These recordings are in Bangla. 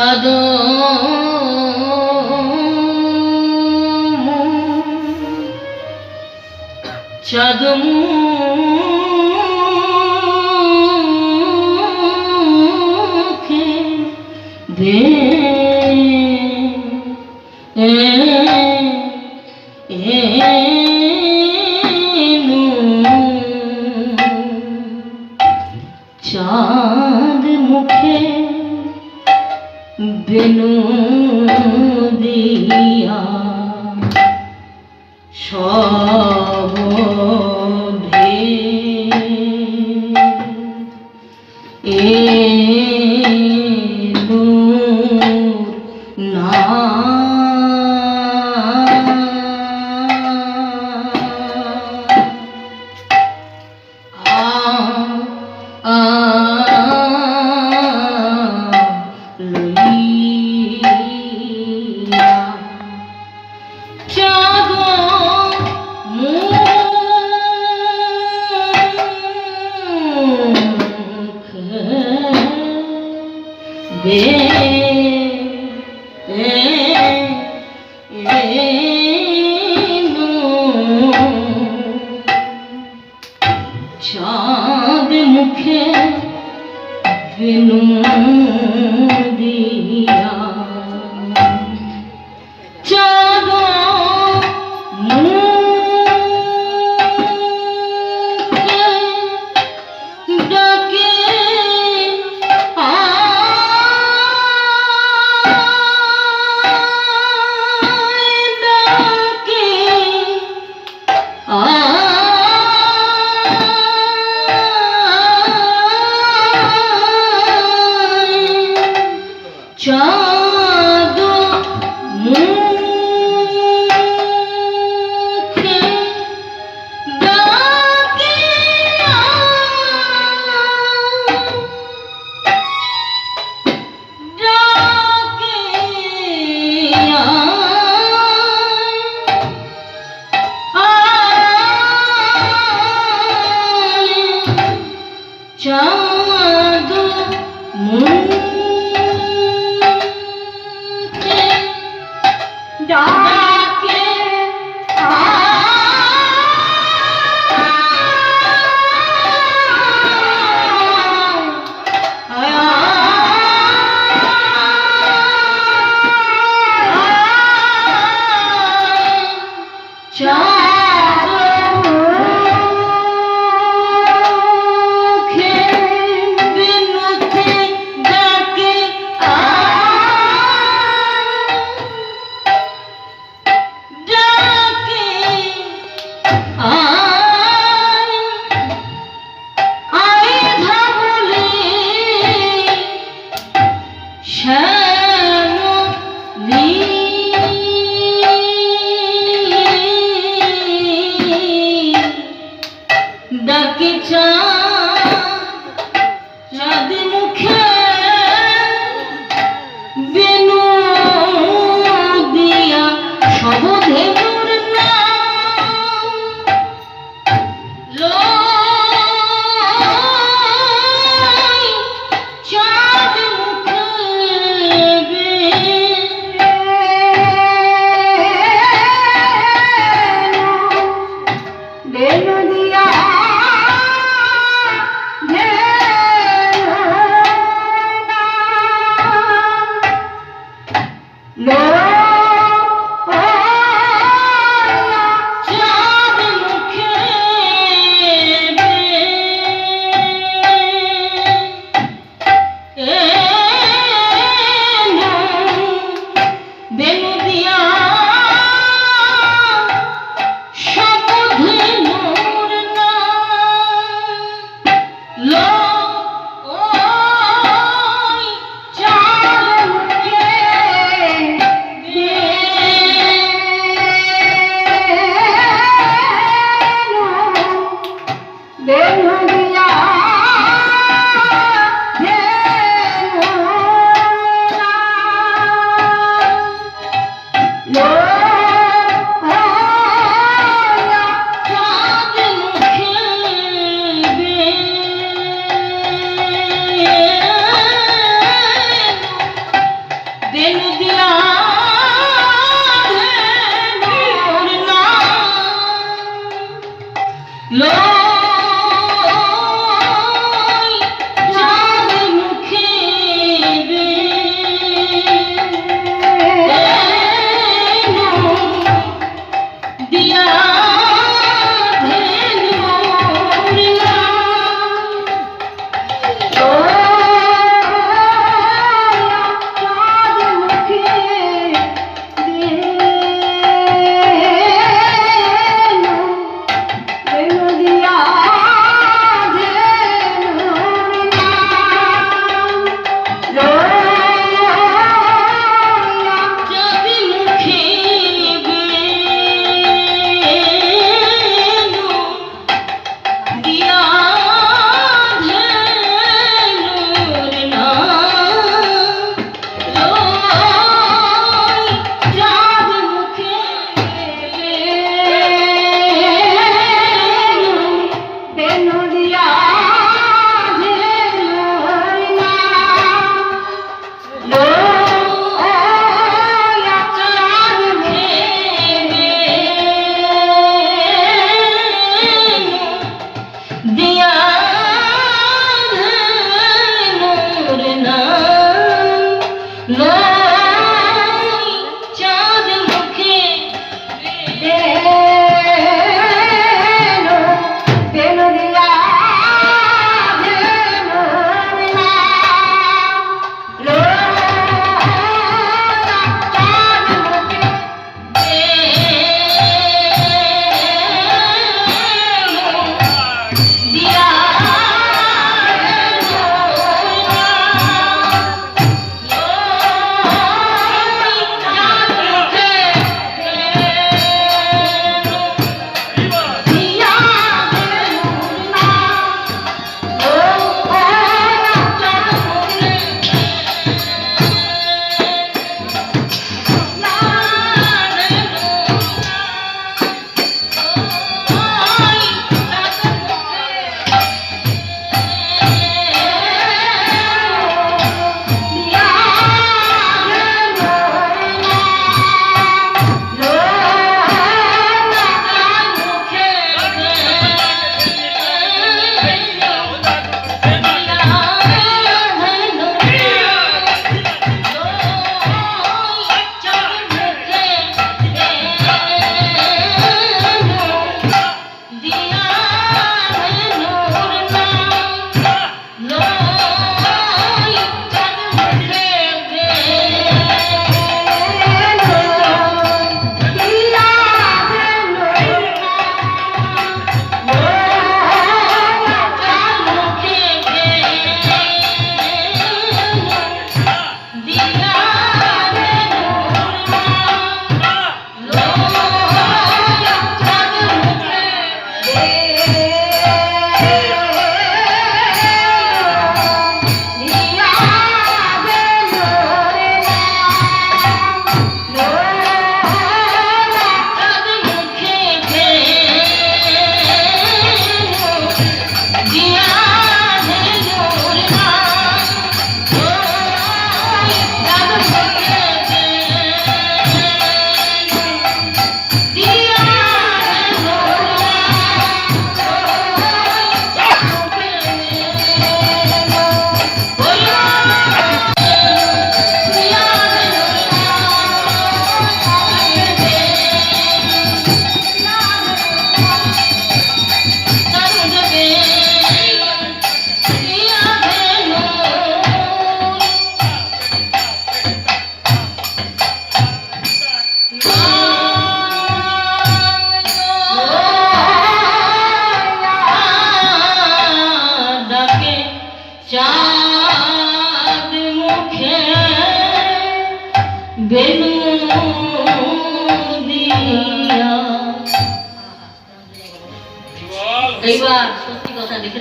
চাঁদ চাঁদ Yeah.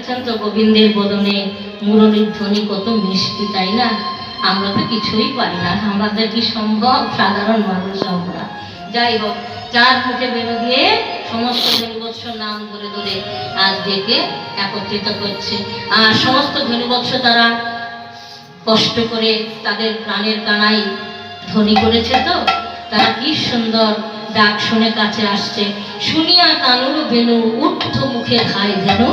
তো গোবিন্দের বদনে মুরলীর ধ্বনি কত মিষ্টি, তাই না? আমরা তো কিছুই পারি না, আমাদের কি সম্ভব? সাধারণ মানুষ আমরা। যাই হোক চার মুখে বেরো দিয়ে সমস্ত ধনুবৎস নাম ধরে ধরে আজ ডেকে একত্রিত করছে। আর সমস্ত ধনুবৎস তারা কষ্ট করে তাদের প্রাণের কানাই ধ্বনি করেছে তো? তারা কি সুন্দর ডাক শুনে কাছে আসছে। শুনিয়া কানুর বেনু উর্ধ মুখে খায় ধেনু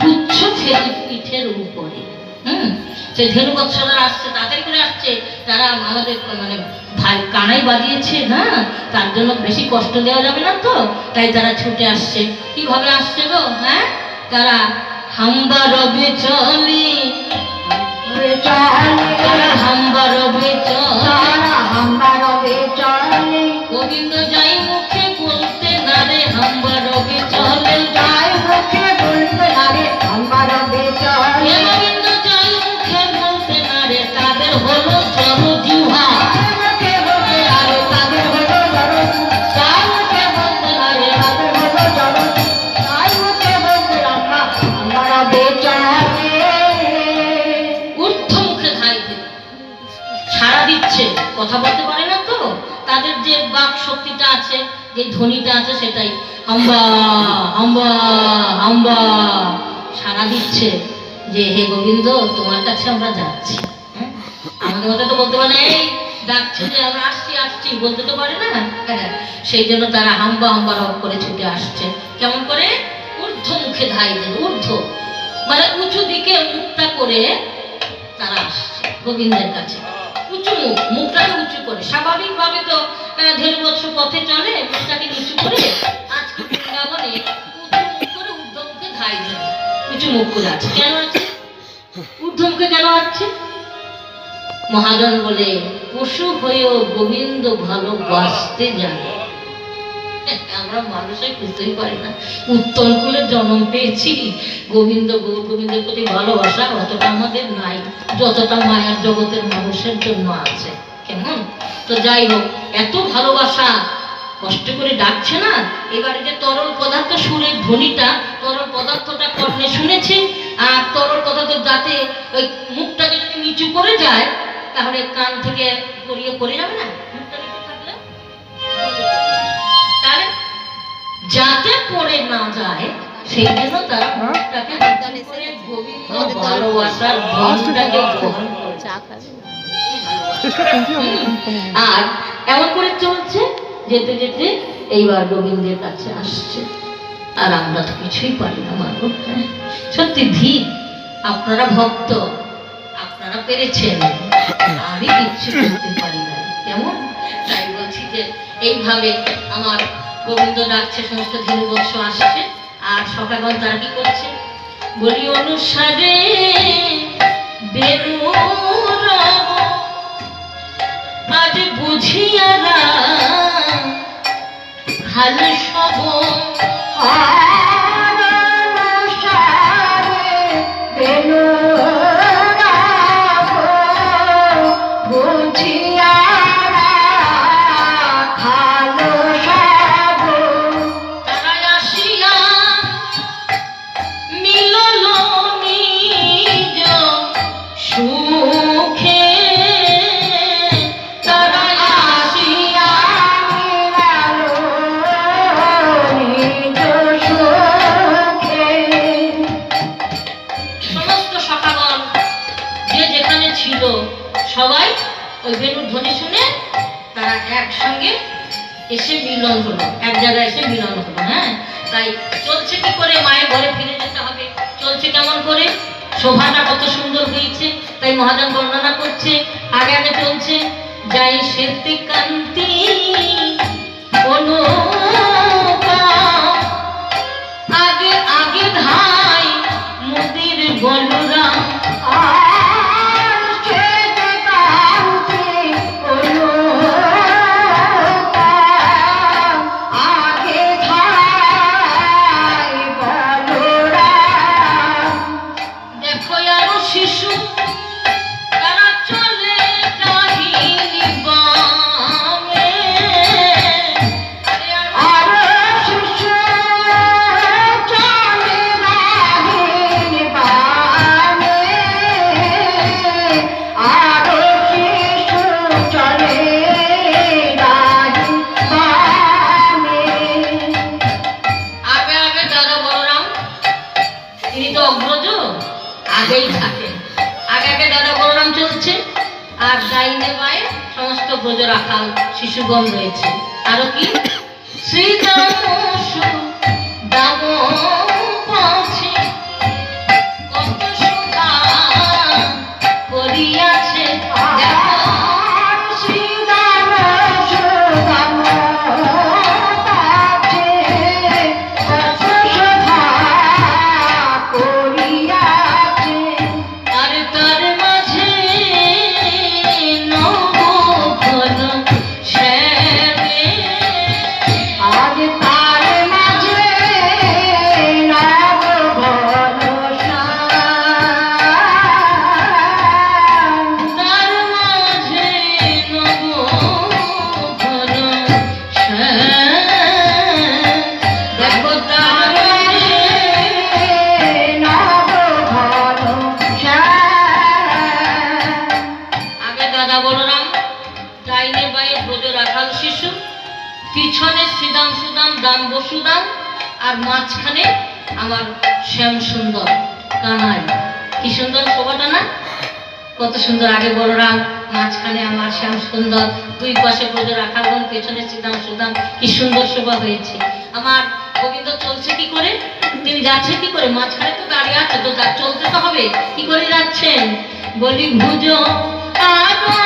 পুচ্ছ ফেরি পিঠের উপরে। হুম? সে ধেনু বৎসরা আসছে তাড়াতাড়ি করে আসছে তারা আমাদের মানে ভাই কানাই বাজিয়েছে হ্যাঁ? তার জন্য বেশি কষ্ট দেওয়া যাবে না তো? তাই তারা ছুটে আসছে। কীভাবে আসছে গো হ্যাঁ? তারা হাম্বা রবে চলি। তারা হাম্বা রবে চলি। যে ধ্বনিটা আছে সেটাই। হাম্বা হাম্বা হাম্বা সারা দিচ্ছে যে হে গোবিন্দ তোমার কাছে আমরা যাচ্ছি। হ্যাঁ? আমাদের মতো তো বলতে পারে এই ডাকছে যে আমরা আসছি আসছি। বলতে তো পারে না। হ্যাঁ, সেই জন্য তারা হাম্বা হাম্বা রব করে ছুটে আসছে। কেমন করে? ঊর্ধ্ব মুখে ধাই ঊর্ধ্ব। মানে উঁচু দিকে মুখটা করে তারা আসছে গোবিন্দের কাছে। উঁচু মুখ মুখটাকে উঁচু করে। স্বাভাবিকভাবে তো আহ, দেড় বছর পথে চলে মুখটাকে নিচু করে আজকে বৃন্দাবনে করে ঊর্ধ্ব ধাই দেবে উঁচু মুখ করে আছে। কেন আছে? ঊর্ধ্ব কেন আছে? মহাজন বলে পশু হয়েও গোবিন্দ ভালোবাসতে জানে। আমরা মানুষে বুঝতেই পারি না। উত্তর কুলে জন্ম পেয়েছি। গোবিন্দ গৌর গোবিন্দের প্রতি ভালোবাসা অতটা আমাদের নাই যতটা মায়ার জগতের মানুষের জন্য আছে। কেমন তো যাই হোক এত ভালোবাসা কষ্ট করে ডাকছে না? এবারে যে তরল পদার্থ সুরের ধ্বনিটা তরল পদার্থটা কর্ণে শুনেছে আর তরল পদার্থ যাতে ওই মুখটাকে যদি নিচু করে যায় তাহলে কান থেকে গড়িয়ে পড়ে যাবে না? মুখটা নিচু থাকলে? তাহলে যাতে পড়ে না যায় সেই জন্য তারা মুখটাকে করে ভালোবাসার ধনটাকে গ্রহণ করেছে আর এমন করে চলছে, যেতে যেতে এইবার গোবিন্দের কাছে আসছে। আর আমরা তো কিছুই পারি না মানুষ হ্যাঁ? সত্যি ধীর আপনারা ভক্ত, আপনারা পেরেছেন। আমি কিচ্ছু করতে পারি না। কেমন? তাই বলছি যে এইভাবে আমার গোবিন্দ ডাকছে সমস্ত ধীর বৎস আসছে, আর সকালবেলা তারা কি করছে? বলি, অনুসারে বেরু আজ বুঝিয়ারা ভালো সব একসঙ্গে এসে মিলন হলো, এক জায়গায় এসে মিলন হলো হ্যাঁ? তাই চলছে কি করে? মায়ের ঘরে ফিরে যেতে হবে। চলছে কেমন করে? শোভাটা কত সুন্দর হয়েছে, তাই মহাজন বর্ণনা করছে আগে আগে চলছে, যাই সেতে কান্তি অনুপম ব্রজ রাখাল শিশুগণ রয়েছে। আরও কি? শ্রীদাম দাম পাছে সুন্দর শোভাটা না? কত সুন্দর আগে বলরাম মাঝখানে আমার শ্যাম সুন্দর, দুই পাশে ব্রজ রাখালগণ পেছনে শ্রীদাম সুদাম কি সুন্দর শোভা হয়েছে। আমার গোবিন্দ চলছে কি করে? তিনি যাচ্ছে কি করে? মাঝখানে তো দাঁড়িয়ে আছে, তো চলতে তো হবে। কি করে যাচ্ছেন? বলি, ভুজো আগো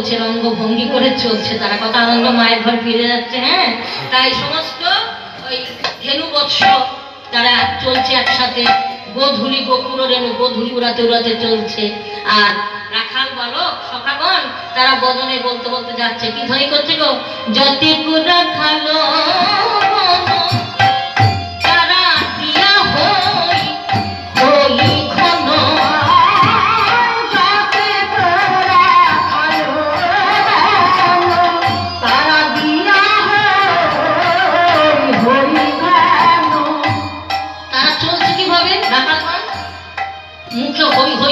চলছে রঙ্গ ভঙ্গি করে চলছে, তারা কত আনন্দ মায়ের ঘর ফিরে যাচ্ছে হ্যাঁ? তাই সমস্ত ওই ধেনু বৎস তারা চলছে একসাথে, গোধূলি গোপুর রেণু, গোধূলি উড়াতে উড়াতে চলছে। আর রাখাল বালক সখাগণ, তারা বদনে বলতে বলতে যাচ্ছে, কি ধ্বনি করছে গো? যতি রাখালো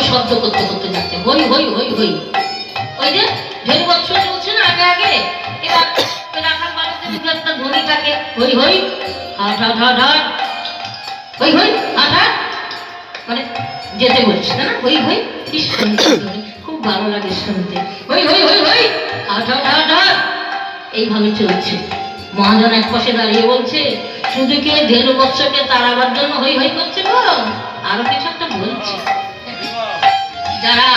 শব্দ করতে করতে যাচ্ছে হই হই হই হই ওই যে ঢের বছর চলছে না আগে আগে একটা থাকে হই হই হই মানে যেতে না হই খুব ভালো লাগে শুনতে হই হই হই এইভাবে চলছে মহাজন এক পাশে দাঁড়িয়ে বলছে শুধু কি ধেনু বৎসকে তাড়াবার জন্য হই হই করছে গো আরও কিছু একটা বলছে যারা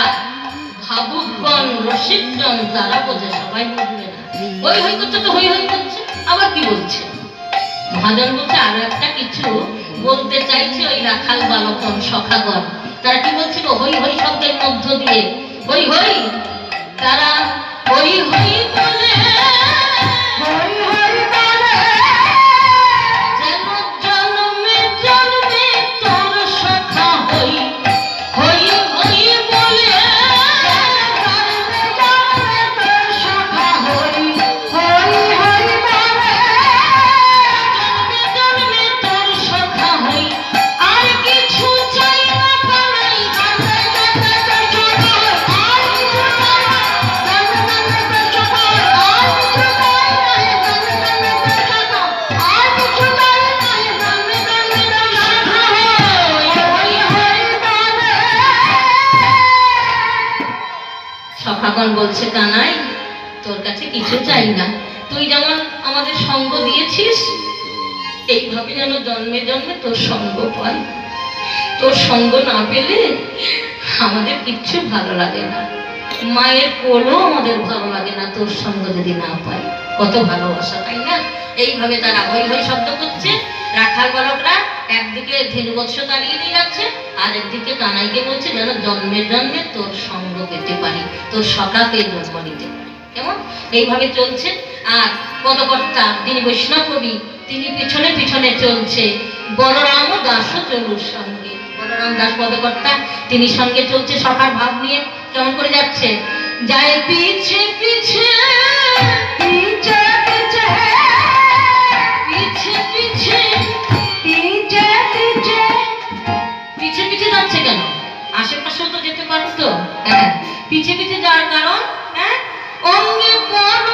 ভাবুকগণ রসিকজন তারা বোঝে সবাই বুঝবে না। হই হই করছে তো হই হই করছে, আবার কি বলছে? মহাজন বলছে, আর একটা কিছু বলতে চাইছে, ওই রাখাল বালকন সখাগণ। তারা কি বলছিল? হই হই শব্দের মধ্য দিয়ে। হই হই? তারা হই হই সখাগণ বলছে, কানাই, তোর কাছে কিছু চাই না। তুই যেমন আমাদের সঙ্গ দিয়েছিস, এইভাবে যেন জন্মে জন্মে তোর সঙ্গ পাই। তোর সঙ্গ না পেলে আমাদের কিচ্ছু ভালো লাগে না। মায়ের কোলও আমাদের ভালো লাগে না, তোর সঙ্গ যদি না পাই। কত ভালোবাসা, তাই না? এইভাবে তারা হই হই শব্দ করছে। রাখাল বালকরা একদিকে ধেনু বৎস তাড়িয়ে দিয়ে যাচ্ছে আর একদিকে কানাইকে বলছে যেন জন্মে জন্মে তোর সঙ্গ পেতে পারি, তোর সকাকে জন্ম নিতে পারি। কেমন? এইভাবে চলছে। আর পদকর্তা তিনি বৈষ্ণব কবি, তিনি পিছনে পিছনে চলছে। বলরাম দাসও চলুর সঙ্গে। বলরাম দাস পদকর্তা, তিনি সঙ্গে চলছে সখার ভাব নিয়ে। কেমন করে যাচ্ছে? যায় পিছে পিছে যেতে পারতো? হ্যাঁ। পিছে পিছে যাওয়ার কারণ? হ্যাঁ? অঙ্গে পরশ